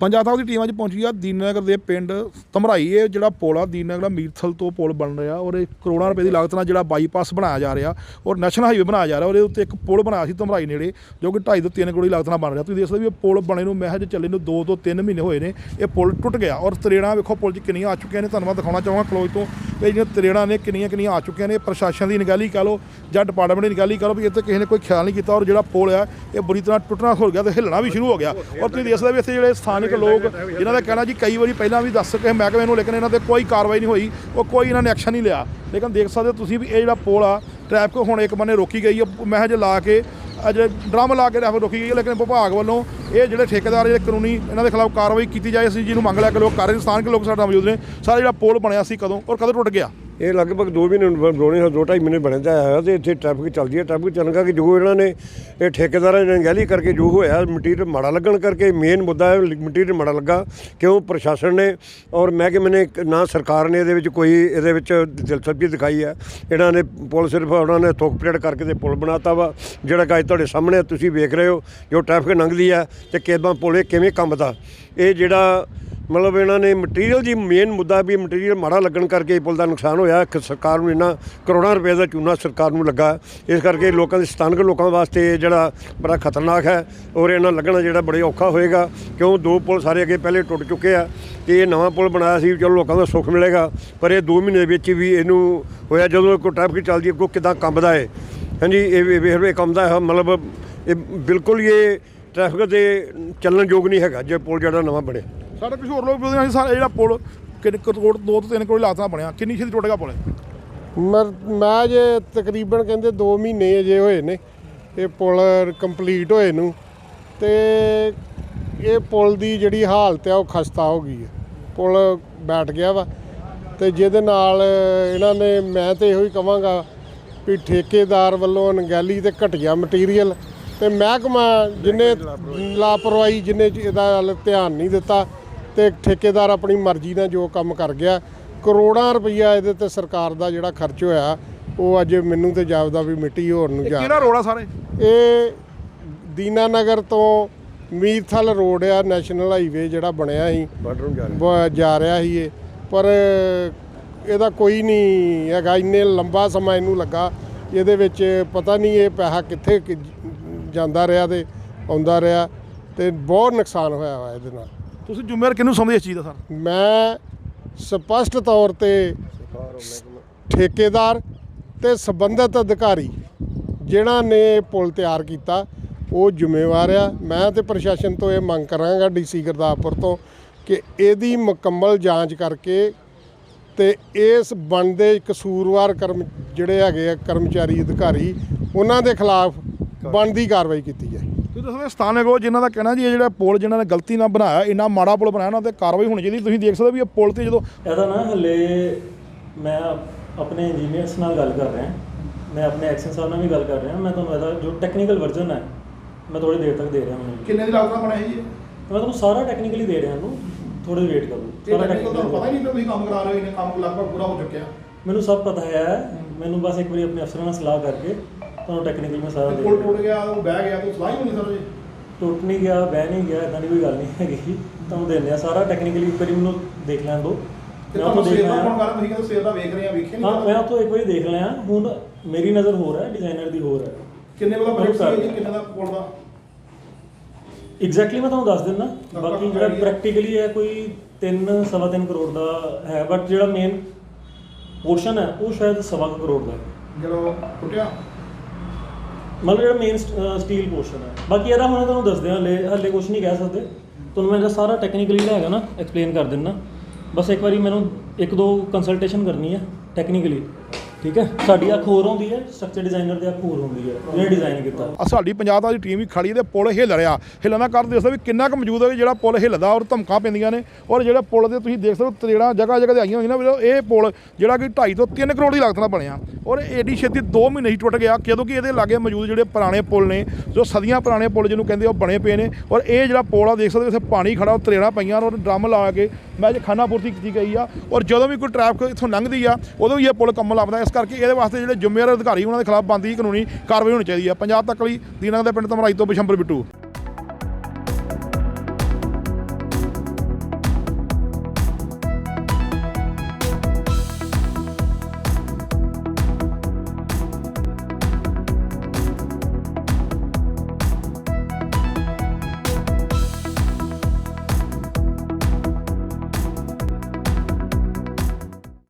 ਪੰਜਾਬ ਸਾਹਿਬ ਦੀ team ਅੱਜ ਪਹੁੰਚੀ ਆ, ਦੀਨਨਗਰ ਦੇ ਪਿੰਡ ਧਮਰਾਈ। ਇਹ ਜਿਹੜਾ ਪੁਲ ਆ, ਦੀਨਨਗਰ ਦਾ ਮੀਰਥਲ ਤੋਂ ਪੁਲ ਬਣ ਰਿਹਾ ਔਰ ਇਹ ਕਰੋੜਾਂ ਰੁਪਏ ਦੀ ਲਾਗਤ ਨਾਲ ਜਿਹੜਾ ਬਾਈਪਾਸ ਬਣਾਇਆ ਜਾ ਰਿਹਾ ਔਰ ਨੈਸ਼ਨਲ ਹਾਈਵੇ ਬਣਾਇਆ ਜਾ ਰਿਹਾ ਔਰ ਇਹਦੇ ਉੱਤੇ ਇੱਕ ਪੁਲ ਬਣਾਇਆ ਸੀ ਧਮਰਾਈ ਨੇੜੇ, ਜੋ ਕਿ 2.5 ਤੋਂ 3 ਕਰੋੜ ਦੀ ਲਾਗਤ ਨਾਲ ਬਣ ਰਿਹਾ। ਤੁਸੀਂ ਦੇਖ ਸਕਦੇ ਹੋ ਵੀ ਪੁਲ ਬਣੇ ਨੂੰ ਮਹਿਜ ਚੱਲੇ ਨੂੰ 2 ਤੋਂ 3 ਮਹੀਨੇ ਹੋਏ ਨੇ, ਇਹ ਪੁਲ ਟੁੱਟ ਗਿਆ ਔਰ ਤਰੇੜਾਂ ਵੇਖੋ ਪੁਲ 'ਚ ਕਿੰਨੀਆਂ ਆ ਚੁੱਕੀਆਂ ਨੇ, ਧੰਨਵਾਦ ਦਿਖਾਉਣਾ ਚਾਹਾਂਗਾ ਕਲੋਜ ਤੋਂ ਵੀ ਜਿਹੜੀਆਂ ਤਰੇੜਾਂ ਨੇ ਕਿੰਨੀਆਂ ਕਿੰਨੀਆਂ ਆ ਚੁੱਕੀਆਂ ਨੇ, ਪ੍ਰਸ਼ਾਸਨ ਦੀ ਨਿਗਾਲੀ ਕਹ ਲਓ ਜਾਂ ਡਿਪਾਰਟਮੈਂਟ ਦੀ ਨਿਗਾਲੀ ਕਹ ਲਓ ਵੀ ਇੱਥੇ ਕਿਸੇ ਨੇ ਕੋਈ ਖਿਆਲ ਨਹੀਂ ਕੀਤਾ ਔਰ ਜਿਹੜਾ ਪੁਲ ਆ, ਇਹ ਬੁਰੀ ਤਰ੍ਹਾਂ ਟੁੱਟਣਾ ਹੋ ਗਿਆ ਤੇ ਹਿੱਲਣਾ ਵੀ ਸ਼ੁਰੂ ਹੋ ਗਿਆ। ਔਰ ਤੁਸੀਂ ਦੇਖਦੇ ਵੀ ਇੱਥੇ ਜਿਹੜੇ ਸਥਾਨਕ ਲੋਕ, ਜਿਨ੍ਹਾਂ ਦਾ ਕਹਿਣਾ ਜੀ ਕਈ ਵਾਰੀ ਪਹਿਲਾਂ ਵੀ ਦੱਸ ਕੇ ਮਹਿਕਮੇ ਨੂੰ, ਲੇਕਿਨ ਇਹਨਾਂ ਤੇ ਕੋਈ ਕਾਰਵਾਈ ਨਹੀਂ ਹੋਈ, ਉਹ ਕੋਈ ਇਹਨਾਂ ਨੇ ਐਕਸ਼ਨ ਨਹੀਂ ਲਿਆ। ਲੇਕਿਨ ਦੇਖ ਸਕਦੇ ਤੁਸੀਂ ਵੀ ਇਹ ਜਿਹੜਾ ਪੁਲ ਆ ਟ੍ਰੈਫਿਕ ਹੁਣ ਇੱਕ ਬੰਨੇ ਰੋਕੀ ਗਈ ਹੈ ਮਹਿਜ ਲਾ ਕੇ, ਅਜੇ ਡਰਮ ਲਾ ਕੇ ਟ੍ਰੈਫਿਕ ਰੋਕੀ ਗਈ ਲੇਕਿਨ ਵਿਭਾਗ ਵੱਲੋਂ ਇਹ ਜਿਹੜੇ ਠੇਕੇਦਾਰ ਜਿਹੜੇ ਕਾਨੂੰਨੀ, ਇਹਨਾਂ ਦੇ ਖਿਲਾਫ ਕਾਰਵਾਈ ਕੀਤੀ ਜਾਏ ਅਸੀਂ, ਜਿਹਨੂੰ ਮੰਗ ਲਿਆ ਕਿ ਲੋਕ ਕਰ ਰਹੇ ਸਥਾਨਕ ਲੋਕ ਸਾਡਾ ਮੌਜੂਦ ਨੇ। ਸਾਰਾ ਜਿਹੜਾ ਪੋਲ ਬਣਿਆ ਸੀ ਕਦੋਂ ਔਰ ਕਦੋਂ ਟੁੱਟ ਗਿਆ? ਇਹ ਲਗਭਗ 2 ਮਹੀਨੇ ਨੂੰ ਬਣਾਉਣੇ ਦੋ 2.5 ਮਹੀਨੇ ਬਣਿਆ ਤਾਂ ਹੈ ਤੇ ਇੱਥੇ ਟ੍ਰੈਫਿਕ ਚੱਲਦੀ ਹੈ ਟ੍ਰੈਫਿਕ ਚੱਲਣ ਕਰਕੇ ਜੋ ਇਹਨਾਂ ਨੇ ਇਹ ਠੇਕੇਦਾਰਾਂ ਨੇ ਗਹਿਲੀ ਕਰਕੇ ਜੋ ਹੋਇਆ ਮਟੀਰੀਅਲ ਮਾੜਾ ਲੱਗਣ ਕਰਕੇ ਮੇਨ ਮੁੱਦਾ ਹੈ ਮਟੀਰੀਅਲ ਮਾੜਾ ਲੱਗਾ ਕਿਉਂ ਪ੍ਰਸ਼ਾਸਨ ਨੇ ਔਰ ਮਹਿਕਮੇ ਨੇ ਨਾ ਸਰਕਾਰ ਨੇ ਇਹਦੇ ਵਿੱਚ ਕੋਈ, ਇਹਦੇ ਵਿੱਚ ਦਿਲਚਸਪੀ ਦਿਖਾਈ ਹੈ। ਇਹਨਾਂ ਨੇ ਪੁਲ ਸਿਰਫ ਉਹਨਾਂ ਨੇ ਥੋਕ ਪਲੇਟ ਕਰਕੇ ਤੇ ਪੁਲ ਬਣਾਤਾ ਵਾ, ਜਿਹੜਾ ਕਿ ਅੱਜ ਤੁਹਾਡੇ ਸਾਹਮਣੇ ਤੁਸੀਂ ਵੇਖ ਰਹੇ ਹੋ, ਜੋ ਟ੍ਰੈਫਿਕ ਲੰਘਦੀ ਹੈ ਤੇ ਕਿਦਾਂ ਪੁਲ, ਇਹ ਕਿਵੇਂ ਕੰਬਦਾ। ਇਹ ਜਿਹੜਾ ਮਤਲਬ ਇਹਨਾਂ ਨੇ ਮਟੀਰੀਅਲ ਜੀ ਮੇਨ ਮੁੱਦਾ ਵੀ ਮਟੀਰੀਅਲ ਮਾੜਾ ਲੱਗਣ ਕਰਕੇ ਇਹ ਪੁਲ ਦਾ ਨੁਕਸਾਨ ਹੋਇਆ। ਸਰਕਾਰ ਨੂੰ ਇਹਨਾਂ ਕਰੋੜਾਂ ਰੁਪਏ ਦਾ ਚੂਨਾ ਸਰਕਾਰ ਨੂੰ ਲੱਗਾ। ਇਸ ਕਰਕੇ ਲੋਕਾਂ ਦੇ ਸਥਾਨਕ ਲੋਕਾਂ ਵਾਸਤੇ ਇਹ ਜਿਹੜਾ ਬੜਾ ਖਤਰਨਾਕ ਹੈ ਔਰ ਇਹਨਾਂ ਲੱਗਣਾ ਜਿਹੜਾ ਬੜੇ ਔਖਾ ਹੋਏਗਾ। ਕਿਉਂ? ਦੋ ਪੁਲ ਸਾਰੇ ਅੱਗੇ ਪਹਿਲੇ ਟੁੱਟ ਚੁੱਕੇ ਆ ਤੇ ਇਹ ਨਵਾਂ ਪੁਲ ਬਣਾਇਆ ਸੀ, ਚਲੋ ਲੋਕਾਂ ਦਾ ਸੁੱਖ ਮਿਲੇਗਾ। ਪਰ ਇਹ 2 ਮਹੀਨੇ ਵਿੱਚ ਵੀ ਇਹਨੂੰ ਹੋਇਆ, ਜਦੋਂ ਕੋਈ ਟ੍ਰੈਫਿਕ ਚੱਲਦੀ ਹੈ, ਕੋਈ ਕਿਦਾਂ ਕੰਬਦਾ ਹੈ ਹਾਂਜੀ, ਇਹ ਵੇਖ ਵੇ ਕੰਬਦਾ ਹੈ। ਮਤਲਬ ਇਹ ਬਿਲਕੁਲ ਹੀ ਇਹ ਟ੍ਰੈਫਿਕ ਦੇ ਚੱਲਣ ਯੋਗ ਨਹੀਂ ਹੈਗਾ, ਜੇ ਪੁਲ ਜਿਹੜਾ ਨਵਾਂ ਬਣੇ ਸਾਡੇ ਕੁਝ ਹੋਰ ਲੋਕ ਬੋਲਦੇ ਨੇ ਸਾਰਾ ਜਿਹੜਾ ਪੁਲ, ਕਿੰਨੇ ਕਰੋੜ 2 ਤੋਂ 3 ਕਰੋੜ ਲਾਗਤ ਬਣਿਆ, ਕਿੰਨੀ ਛੇਤੀ ਟੁੱਟ ਗਿਆ ਪੁਲ ਮਰ, ਮੈਂ ਜੇ ਤਕਰੀਬਨ ਕਹਿੰਦੇ 2 ਮਹੀਨੇ ਅਜੇ ਹੋਏ ਨੇ, ਇਹ ਪੁਲ ਕੰਪਲੀਟ ਹੋਏ ਨੂੰ, ਤੇ ਇਹ ਪੁਲ ਦੀ ਜਿਹੜੀ ਹਾਲਤ ਆ, ਉਹ ਖਸਤਾ ਹੋ ਗਈ ਹੈ ਪੁਲ ਬੈਠ ਗਿਆ ਵਾ, ਤੇ ਜਿਹਦੇ ਨਾਲ ਇਹਨਾਂ ਨੇ, ਮੈਂ ਤੇ ਇਹੋ ਹੀ ਕਵਾਂਗਾ ਵੀ ਠੇਕੇਦਾਰ ਵੱਲੋਂ ਅਣਗਹਿਲੀ ਤੇ ਘਟੀਆ ਮਟੀਰੀਅਲ ਤੇ ਮਹਿਕਮਾ ਜਿਨੇ ਲਾਪਰਵਾਹੀ, ਜਿਨੇ ਇਹਦਾ ਵੱਲ ਧਿਆਨ ਨਹੀਂ ਦਿੱਤਾ ਤੇ ਠੇਕੇਦਾਰ ਆਪਣੀ ਮਰਜ਼ੀ ਨਾਲ ਜੋ ਕੰਮ ਕਰ ਗਿਆ ਕਰੋੜਾਂ ਰੁਪਈਆ ਇਹਦੇ ਤੇ ਸਰਕਾਰ ਦਾ ਜਿਹੜਾ ਖਰਚ ਹੋਇਆ ਉਹ ਅੱਜ ਮੈਨੂੰ ਤੇ ਜਾਪਦਾ ਵੀ ਮਿੱਟੀ ਹੋਰ ਨੂੰ ਜਾ ਕਿਹੜਾ ਰੋਡ ਆ ਸਾਰੇ? ਇਹ ਦੀਨਾਨਗਰ ਤੋਂ ਮੀਰਥਲ ਰੋਡ ਆ ਨੈਸ਼ਨਲ ਹਾਈਵੇ ਜਿਹੜਾ ਬਣਿਆ ਸੀ। ਬਾਰਡਰ ਨੂੰ ਜਾ ਰਿਹਾ। ਜਾ ਰਿਹਾ ਸੀ ਇਹ। ਪਰ ਇਹਦਾ ਕੋਈ ਨਹੀਂ ਹੈਗਾ ਇੰਨੇ ਲੰਬਾ ਸਮਾਂ ਇਹਨੂੰ ਲੱਗਾ ਇਹਦੇ ਵਿੱਚ ਪਤਾ ਨਹੀਂ ਇਹ ਪੈਸਾ ਕਿੱਥੇ ਜਾਂਦਾ ਰਿਹਾ ਤੇ ਆਉਂਦਾ ਰਿਹਾ ਤੇ ਬਹੁਤ ਨੁਕਸਾਨ ਹੋਇਆ ਵਾ ਇਹਦੇ ਨਾਲ। ਤੁਸੀਂ ਜ਼ਿੰਮੇਵਾਰ ਕਿਹਨੂੰ ਸਮਝਦੇ ਇਸ ਚੀਜ਼ ਦਾ ਸਰ? ਮੈਂ ਸਪਸ਼ਟ ਤੌਰ ਤੇ ਠੇਕੇਦਾਰ ਤੇ ਸੰਬੰਧਿਤ ਅਧਿਕਾਰੀ ਜਿਨ੍ਹਾਂ ਨੇ ਪੁਲ ਤਿਆਰ ਕੀਤਾ, ਉਹ ਜ਼ਿੰਮੇਵਾਰ ਆ। ਮੈਂ ਤੇ ਪ੍ਰਸ਼ਾਸਨ ਤੋਂ ਇਹ ਮੰਗ ਕਰਾਂਗਾ ਡੀਸੀ ਗੁਰਦਾਸਪੁਰ ਤੋਂ ਕਿ ਇਹਦੀ ਮੁਕੰਮਲ ਜਾਂਚ ਕਰਕੇ ਤੇ ਇਸ ਬਣਦੇ ਕਸੂਰਵਾਰ ਕਰਮ, ਜਿਹੜੇ ਹੈਗੇ ਆ ਕਰਮਚਾਰੀ ਅਧਿਕਾਰੀ, ਉਹਨਾਂ ਦੇ ਖਿਲਾਫ ਬਣਦੀ ਕਾਰਵਾਈ ਕੀਤੀ ਜਾਏ। ਤੁਸੀਂ ਦੱਸੋ ਸਥਾਨਕ ਉਹ ਜਿਨ੍ਹਾਂ ਦਾ ਕਹਿਣਾ ਜੀ ਇਹ ਜਿਹੜਾ ਪੁਲ ਜਿਨ੍ਹਾਂ ਨੇ ਗਲਤੀ ਨਾਲ ਬਣਾਇਆ ਇੰਨਾ ਮਾੜਾ ਪੁਲ ਬਣਾਇਆ ਉਹਨਾਂ ਤੇ ਕਾਰਵਾਈ ਹੋਣੀ ਚਾਹੀਦੀ। ਤੁਸੀਂ ਦੇਖ ਸਕਦੇ ਹੋ ਵੀ ਇਹ ਪੁਲ ਤੇ ਜਦੋਂ ਇਹਦਾ ਨਾ ਹਲੇ ਮੈਂ ਆਪਣੇ ਇੰਜੀਨੀਅਰਸ ਨਾਲ ਗੱਲ ਕਰ ਰਿਹਾ। ਮੈਂ ਆਪਣੇ ਐਕਸ਼ਨ ਸਾਹਿਬ ਨਾਲ ਵੀ ਗੱਲ ਕਰ ਰਿਹਾ। ਮੈਂ ਤੁਹਾਨੂੰ ਇਹਦਾ ਜੋ ਟੈਕਨੀਕਲ ਵਰਜ਼ਨ ਹੈ ਮੈਂ ਥੋੜੀ ਦੇਰ ਤੱਕ ਦੇ ਰਿਹਾ ਹਾਂ। ਕਿੰਨੇ ਦੀ ਲਾਗਤ ਨਾਲ ਬਣਾਇਆ ਜੀ ਮੈਂ ਤੁਹਾਨੂੰ ਸਾਰਾ ਟੈਕਨੀਕਲੀ ਦੇ ਰਿਹਾ ਹਾਂ ਥੋੜੀ ਵੇਟ ਕਰੋ ਸਾਰਾ technical ਨਹੀਂ ਤੁਸੀਂ ਕੰਮ ਕਰਾ ਰਹੇ ਹੋ ਇਹਨੇ ਕੰਮ ਲਗਭਗ ਪੂਰਾ ਹੋ ਚੁੱਕਿਆ। ਮੈਨੂੰ ਸਭ ਪਤਾ ਹੈ। ਮੈਨੂੰ ਬਸ ਇੱਕ ਵਾਰੀ ਆਪਣੇ ਅਫਸਰਾਂ ਨਾਲ ਸਲਾਹ ਕਰਕੇ ਤੁਹਾਨੂੰ ਟੈਕਨੀਕਲ ਮੈਂ ਸਾਰਾ ਦੇ ਰਿਹਾ ਗਿਆ ਉਹ ਬਹਿ ਗਿਆ ਤੂੰ ਸਲਾਹ ਹੀ ਨਹੀਂ ਸਰ ਟੁੱਟ ਨਹੀਂ ਗਿਆ ਬਹਿ ਨਹੀਂ ਗਿਆ ਇਦਾਂ ਦੀ ਕੋਈ ਗੱਲ ਨਹੀਂ ਹੈਗੀ। ਤੁਹਾਨੂੰ ਦਿੰਦੇ ਆ ਸਾਰਾ ਟੈਕਨੀਕਲੀ ਇੱਕ ਵਾਰੀ ਮੈਨੂੰ ਦੇਖ ਲੈਣ ਦਿਓ ਮੈਂ ਉੱਥੋਂ ਦੇਖ ਲਿਆ। ਕਰ ਤੁਸੀਂ ਕਹਿੰਦੇ ਸਵੇਰ ਦਾ ਵੇਖ ਰਹੇ ਆ ਵੇਖੇ ਹਾਂ ਮੈਂ ਉੱਥੋਂ ਇੱਕ ਵਾਰੀ ਦੇਖ ਲਿਆ ਹੁਣ ਮੇਰੀ ਨਜ਼ਰ ਹੋਰ ਹੈ ਡਿਜ਼ਾਈਨਰ ਦੀ ਹੋਰ ਹੈ। ਕਿੰਨੇ ਉਹਦਾ budget ਸੀ ਜੀ, ਕਿੰਨੇ ਦਾ ਪੁਲ ਦਾ? ਐਗਜ਼ੈਕਟਲੀ ਮੈਂ ਤੁਹਾਨੂੰ ਦੱਸ ਦਿੰਦਾ ਬਾਕੀ ਜਿਹੜਾ ਪ੍ਰੈਕਟੀਕਲੀ ਹੈ ਕੋਈ 3 ਸਵਾ ਤਿੰਨ ਕਰੋੜ ਦਾ ਹੈ ਬਟ ਜਿਹੜਾ ਮੇਨ ਪੋਰਸ਼ਨ ਹੈ ਉਹ ਸ਼ਾਇਦ ਸਵਾ ਕਰੋੜ ਦਾ ਹੈ। ਜਦੋਂ ਟੁੱਟਿਆ? ਮਤਲਬ ਜਿਹੜਾ ਮੇਨ ਸਟੀਲ ਪੋਰਸ਼ਨ ਹੈ। ਬਾਕੀ ਇਹਦਾ ਹੁਣ ਤੁਹਾਨੂੰ ਦੱਸਦੇ ਹਾਂ, ਹਲੇ ਹਲੇ ਕੁਝ ਨਹੀਂ ਕਹਿ ਸਕਦੇ। ਤੁਹਾਨੂੰ ਮੈਂ ਜਿਹੜਾ ਸਾਰਾ ਟੈਕਨੀਕਲੀ ਦਾ ਹੈਗਾ ਨਾ ਐਕਸਪਲੇਨ ਕਰ ਦਿੰਦਾ। ਬਸ ਇੱਕ ਵਾਰੀ ਮੈਨੂੰ ਇੱਕ ਦੋ ਕੰਸਲਟੇਸ਼ਨ ਕਰਨੀ ਹੈ ਟੈਕਨੀਕਲੀ ਠੀਕ ਹੈ? ਸਾਡੀ ਅੱਖ ਹੋਰ ਹੁੰਦੀ ਹੈ ਸਟਰਕਚਰ ਡਿਜ਼ਾਈਨਰ ਦੀ ਅੱਖ ਹੋਰ ਹੁੰਦੀ ਹੈ। ਜਿਹਨੇ ਡਿਜ਼ਾਈਨ ਕੀਤਾ। ਆ ਸਾਡੀ ਪੰਜਾਬ ਦਾ ਦੀ ਟੀਮ ਵੀ ਖੜੀ ਤੇ ਪੁਲ ਹਿੱਲ ਰਿਹਾ। ਹਿੱਲਣ ਦਾ ਕਾਰਨ ਦੱਸੋ ਵੀ ਕਿੰਨਾ ਕੁ ਮੌਜੂਦ ਹੈ ਜਿਹੜਾ ਪੁਲ ਹਿੱਲਦਾ ਔਰ ਧਮਕਾਂ ਪੈਂਦੀਆਂ ਨੇ। ਔਰ ਜਿਹੜਾ ਪੁਲ ਦੇ ਤੁਸੀਂ ਦੇਖ ਸਕਦੇ ਹੋ, ਤਰੇੜਾਂ ਜਗ੍ਹਾ ਜਗ੍ਹਾ ਤੇ ਆਈਆਂ ਹੋਈਆਂ ਨੇ ਇਹ ਪੁਲ ਜਿਹੜਾ ਕਿ 2.5 ਤੋਂ 3 ਕਰੋੜ ਦੀ ਲਾਗਤ ਨਾਲ ਬਣਿਆ। ਔਰ ਏਡੀ ਛੇਤੀ 2 ਮਹੀਨੇ ਹੀ ਟੁੱਟ ਗਿਆ ਕਿਉਂਕਿ ਕਿ ਇਹਦੇ ਲਾਗੇ ਮੌਜੂਦ ਜਿਹੜੇ ਪੁਰਾਣੇ ਪੁਲ ਨੇ, ਜੋ ਸਦੀਆਂ ਪੁਰਾਣੇ ਪੁਲ ਜਿਹਨੂੰ ਕਹਿੰਦੇ ਉਹ ਬਣੇ ਪਏ ਨੇ। ਔਰ ਇਹ ਜਿਹੜਾ ਪੁਲ ਆ, ਦੇਖ ਸਕਦੇ ਹੋ, ਇੱਥੇ ਪਾਣੀ ਖੜਾ, ਉਹ ਤਰੇੜਾਂ ਪਈਆਂ ਔਰ ਡਰਮ ਲਾ ਕੇ, ਮੈਂ ਜੇ ਖਾਨਾ ਪੂਰਤੀ ਕੀਤੀ ਗਈ ਆ। ਔਰ ਜਦੋਂ ਵੀ ਕੋਈ ਟ੍ਰੈਫਿਕ ਇੱਥੋਂ ਲੰਘਦੀ ਆ, ਉਦੋਂ ਵੀ ਇਹ ਪੁਲ ਕੰਮ ਲੱਭਦਾ। ਇਸ ਕਰਕੇ ਇਹਦੇ ਵਾਸਤੇ ਜਿਹੜੇ ਜ਼ਿੰਮੇਵਾਰ ਅਧਿਕਾਰੀ, ਉਹਨਾਂ ਦੇ ਖਿਲਾਫ ਬਣਦੀ ਕਾਨੂੰਨੀ ਕਾਰਵਾਈ ਹੋਣੀ ਚਾਹੀਦੀ ਹੈ। ਪੰਜਾਬ ਤੱਕ ਲਈ, ਦੀਨਾ ਦੇ ਪਿੰਡ ਧਮਰਾਈ ਤੋਂ ਬਿਸ਼ੰਬਰ ਬਿੱਟੂ।